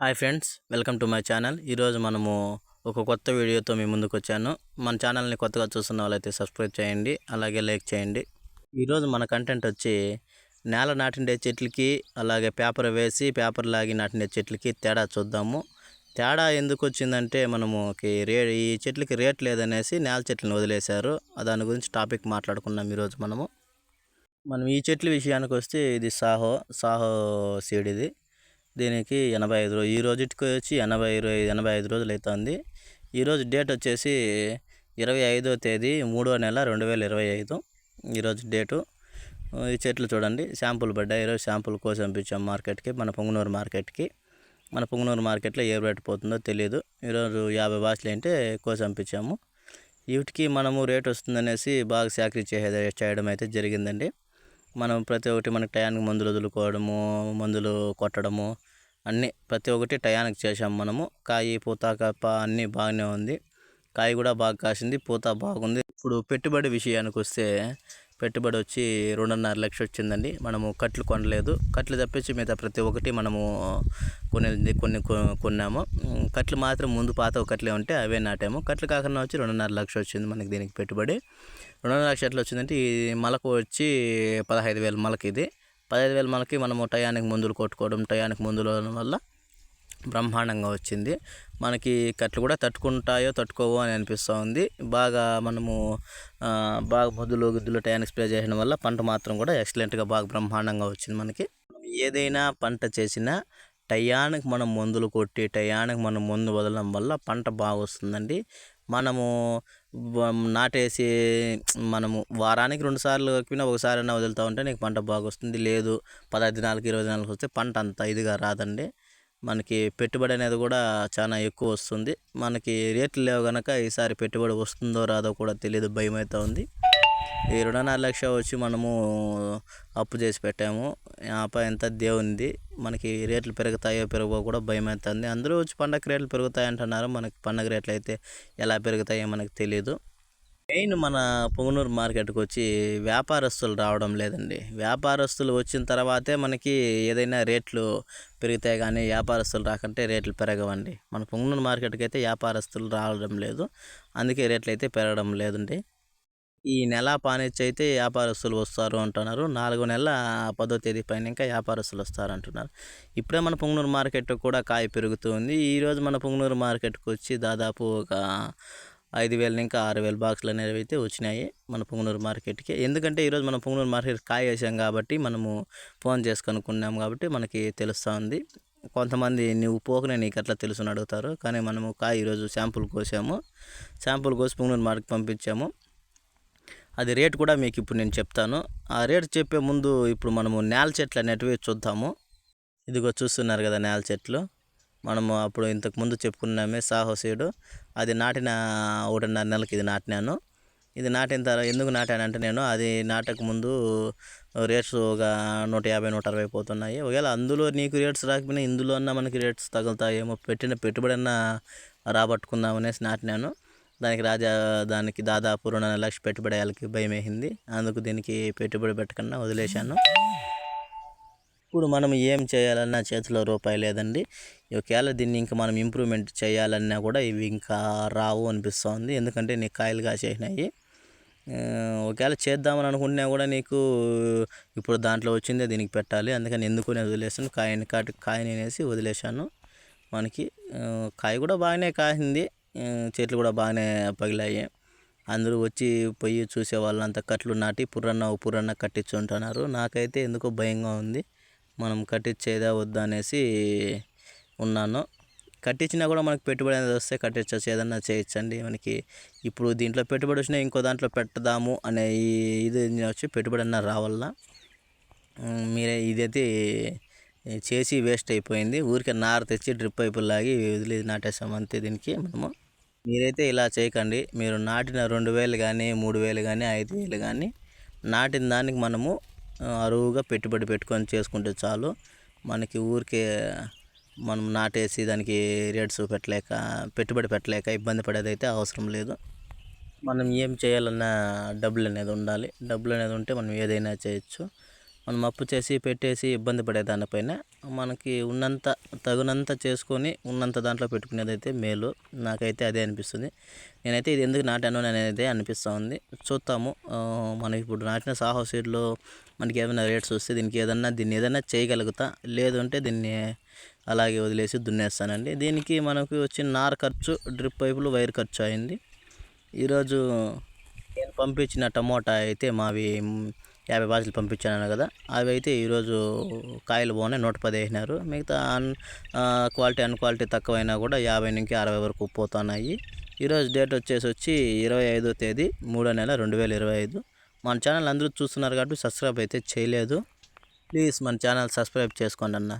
Hi friends welcome to my channel. ఈరోజు మనము ఒక కొత్త వీడియోతో మీ ముందుకు వచ్చాను. మన ఛానల్ని కొత్తగా చూస్తున్న వాళ్ళైతే సబ్స్క్రైబ్ చేయండి అలాగే లైక్ చేయండి. ఈరోజు మన కంటెంట్ వచ్చి నేల నాటిండే చెట్లకి అలాగే పేపర్ వేసి పేపర్ లాగి నాటిండే చెట్లకి తేడా చూద్దాము. తేడా ఎందుకు వచ్చిందంటే మనము రే ఈ చెట్లకి రేట్ లేదనేసి నేల చెట్లను వదిలేశారు. దాని గురించి టాపిక్ మాట్లాడుకున్నాం ఈరోజు మనము. మనం ఈ చెట్ల విషయానికి వస్తే ఇది సాహో సాహో సీడ్ ఇది. దీనికి ఎనభై ఐదు రోజు ఈ రోజుకి వచ్చి ఎనభై ఇరవై ఎనభై ఐదు రోజులు అవుతుంది ఈరోజు డేట్ వచ్చేసి ఇరవై ఐదో తేదీ మూడో నెల రెండు వేల ఇరవై ఐదు. ఈరోజు డేటు. ఈ చెట్లు చూడండి. శాంపుల్ పడ్డాయి. ఈరోజు శాంపుల్ కోసి పంపించాం మార్కెట్కి మన పొంగనూరు మార్కెట్కి. మన పొంగనూరు మార్కెట్లో ఏ రేట్ పోతుందో తెలియదు ఈరోజు యాభై బాక్సులు అంటే కోసి పంపించాము వీటికి మనము రేట్ వస్తుందనేసి బాగా సాకరీ చేసే చేయడం అయితే జరిగిందండి. మనం ప్రతి ఒక్కటి మనకి టయానికి మందులు వదులుకోవడము మందులు కొట్టడము అన్నీ ప్రతి ఒక్కటి టయానికి చేసాం మనము. కాయ పూత కప్ప అన్నీ బాగానే ఉంది. కాయ కూడా బాగా కాసింది పూత బాగుంది. ఇప్పుడు పెట్టుబడి విషయానికి వస్తే పెట్టుబడి వచ్చి రెండున్నర లక్ష వచ్చిందండి. మనము కట్లు కొనలేదు. కట్లు తప్పించి మిగతా ప్రతి ఒక్కటి మనము కొన్ని కొన్ని కొ- కొన్నాము. కట్లు మాత్రం ముందు పాత కట్లే ఉంటే అవే నాటాము. కట్లు కాకుండా వచ్చి రెండున్నర లక్ష వచ్చింది మనకి దీనికి పెట్టుబడి. రెండున్నర లక్ష ఎట్లా వచ్చిందంటే ఈ మలకు వచ్చి పదహైదు వేల మొలక ఇది పదహైదు వేలు మనకి మనము టయానికి మందులు కొట్టుకోవడం టయానికి మందులు వల్ల బ్రహ్మాండంగా వచ్చింది. మనకి కట్లు కూడా తట్టుకుంటాయో తట్టుకోవో అని అనిపిస్తూ ఉంది. బాగా మనము బాగా మొద్దులు గుద్దులు టయానికి స్ప్రే చేయడం వల్ల పంట మాత్రం కూడా ఎక్సలెంట్గా బాగా బ్రహ్మాండంగా వచ్చింది మనకి. ఏదైనా పంట చేసినా టయానికి మనం మందులు కొట్టి టయానికి మనం మందు వదలడం వల్ల పంట బాగా వస్తుందండి. మనము నాటేసి మనము వారానికి రెండు సార్లు కాకపోయినా ఒకసారి అయినా వదులుతూ ఉంటే నీకు పంట బాగా వస్తుంది లేదు పదహైదు దినాలకు ఇరవై దినాలకు వస్తే పంట అంత ఇదిగా రాదండి. మనకి పెట్టుబడి అనేది కూడా చాలా ఎక్కువ వస్తుంది. మనకి రేట్లు లేవు కనుక ఈసారి పెట్టుబడి వస్తుందో రాదో కూడా తెలియదు భయం అవుతా ఉంది. ఈ రెండున్నర లక్ష వచ్చి మనము అప్పు చేసి పెట్టాము. ఆప ఎంత దేవునిది మనకి రేట్లు పెరుగుతాయో పెరగవో కూడా భయం అవుతుంది అందరూ వచ్చి పండగ రేట్లు పెరుగుతాయి అంటున్నారు. మనకి పండగ రేట్లు అయితే ఎలా పెరుగుతాయో మనకు తెలియదు మెయిన్ మన పొంగనూరు మార్కెట్కి వచ్చి వ్యాపారస్తులు రావడం లేదండి. వ్యాపారస్తులు వచ్చిన తర్వాతే మనకి ఏదైనా రేట్లు పెరుగుతాయి కానీ వ్యాపారస్తులు రాకంటే రేట్లు పెరగవండి. మన పొంగనూరు మార్కెట్కి అయితే వ్యాపారస్తులు రావడం లేదు. అందుకే రేట్లు అయితే పెరగడం లేదండి. ఈ నెల పానిచ్చి అయితే వ్యాపారస్తులు వస్తారు అంటున్నారు. నాలుగో నెల పదో తేదీ పైన ఇంకా వ్యాపారస్తులు వస్తారు అంటున్నారు ఇప్పుడే మన పొంగనూరు మార్కెట్ కూడా కాయ పెరుగుతుంది ఈరోజు మన పొంగనూరు మార్కెట్కి వచ్చి దాదాపు ఒక ఐదు వేల ఇంకా ఆరు వేల బాక్సులు అనేవి అయితే వచ్చినాయి మన పొంగనూరు మార్కెట్కి. ఎందుకంటే ఈరోజు మనం పొంగనూరు మార్కెట్ కాయ వేసాం కాబట్టి మనము ఫోన్ చేసి కనుక్కున్నాం కాబట్టి మనకి తెలుస్తూ ఉంది. కొంతమంది నువ్వు పోకనే నీకు ఎట్లా తెలుసు అని అడుగుతారు. కానీ మనము కాయ ఈరోజు శాంపుల్ కోసాము. శాంపుల్ కోసి పొంగనూరు మార్కెట్ పంపించాము. అది రేట్ కూడా మీకు ఇప్పుడు నేను చెప్తాను. ఆ రేట్ చెప్పే ముందు ఇప్పుడు మనము నేల చెట్లు అనేటివి చూద్దాము. ఇదిగో చూస్తున్నారు కదా నేల చెట్లు. మనము అప్పుడు ఇంతకు ముందు చెప్పుకున్నామే సాహో సీడు. అది నాటిన ఒకటిన్నర నెలకి ఇది నాటినాను. ఇది నాటిన తర్వాత ఎందుకు నాటానంటే నేను అది నాటక ముందు రేట్స్ ఒక నూట యాభై నూట అరవై పోతున్నాయి. ఒకవేళ అందులో నీకు రేట్స్ రాకపోయినా ఇందులో అన్నా మనకి రేట్స్ తగులుతాయేమో. పెట్టిన పెట్టుబడి అన్నా రాబట్టుకుందాం అనేసి నాటినాను. దానికి రాజా దానికి దాదాపు రెండు నెలల లక్ష పెట్టుబడి వేయాలకి భయం వేసింది. అందుకు దీనికి పెట్టుబడి పెట్టకుండా వదిలేశాను. ఇప్పుడు మనం ఏం చేయాలన్నా చేతిలో రూపాయి లేదండి. ఒకవేళ దీన్ని ఇంకా మనం ఇంప్రూవ్మెంట్ చేయాలన్నా కూడా ఇవి ఇంకా రావు అనిపిస్తుంది. ఎందుకంటే నీకు కాయలు కాసేసినాయి. ఒకవేళ చేద్దామని అనుకుంటున్నా కూడా నీకు ఇప్పుడు దాంట్లో వచ్చిందే దీనికి పెట్టాలి. అందుకని ఎందుకు నేను వదిలేసాను కాయని కాటు కాయని అనేసి వదిలేశాను. మనకి కాయ కూడా బాగానే కాసింది. చెట్లు కూడా బాగానే పగిలాయి. అందరూ వచ్చి పోయి చూసే అంతా కట్లు నాటి పురన్న ఓ పురన్న కట్టించుంటున్నారు. నాకైతే ఎందుకో భయంగా ఉంది. మనం కట్టించేదా వద్దా అనేసి ఉన్నాను. కట్టించినా కూడా మనకు పెట్టుబడి అనేది వస్తే కట్టించవచ్చు ఏదన్నా చేయొచ్చండి. మనకి ఇప్పుడు దీంట్లో పెట్టుబడి వచ్చినా ఇంకో దాంట్లో పెట్టదాము అనే ఈ ఇది వచ్చి పెట్టుబడి అన్న రావాలా మీరే ఇదైతే చేసి వేస్ట్ అయిపోయింది. ఊరికే నార తెచ్చి డ్రిప్ పైపులు లాగి వదిలి నాటేసాం అంతే దీనికి మనము. మీరైతే ఇలా చేయకండి. మీరు నాటిన రెండు వేలు కానీ మూడు వేలు కానీ ఐదు వేలు కానీ నాటిన దానికి మనము అరువుగా పెట్టుబడి పెట్టుకొని చేసుకుంటే చాలు. మనకి ఊరికే మనం నాటేసి దానికి రేట్స్ పెట్టలేక పెట్టుబడి పెట్టలేక ఇబ్బంది పడేది అయితే అవసరం లేదు. మనం ఏం చేయాలన్నా డబ్బులు అనేది ఉండాలి. డబ్బులు అనేది ఉంటే మనం ఏదైనా చేయొచ్చు. మనం అప్పు చేసి పెట్టేసి ఇబ్బంది పడే దానిపైన మనకి ఉన్నంత తగినంత చేసుకొని ఉన్నంత దాంట్లో పెట్టుకునేది అయితే మేలు. నాకైతే అదే అనిపిస్తుంది. నేనైతే ఇది ఎందుకు నాటాను అనేది అనిపిస్తూ ఉంది. చూద్దాము. మనం ఇప్పుడు నాటిన సాహో సీడ్లో మనకి ఏమైనా రేట్స్ వస్తే దీనికి ఏదన్నా దీన్ని ఏదైనా చేయగలుగుతా. లేదు అంటే దీన్ని అలాగే వదిలేసి దున్నేస్తానండి. దీనికి మనకు వచ్చిన నార ఖర్చు డ్రిప్ పైపులు వైర్ ఖర్చు అయింది. ఈరోజు నేను పంపించిన టమోటా అయితే మావి యాభై బాక్సులు పంపించాను కదా అవి అయితే ఈరోజు కాయలు బాగున్నాయి నూట పది వేసినారు. మిగతా అన్ క్వాలిటీ అన్ క్వాలిటీ తక్కువైనా కూడా యాభై నుంచి అరవై వరకు పోతున్నాయి. ఈరోజు డేట్ వచ్చేసి వచ్చి ఇరవై ఐదో తేదీ మూడో నెల రెండు వేల ఇరవై ఐదు. మన ఛానల్ అందరూ చూస్తున్నారు కాబట్టి సబ్స్క్రైబ్ అయితే చేయలేదు. ప్లీజ్ మన ఛానల్ సబ్స్క్రైబ్ చేసుకోండి అన్న.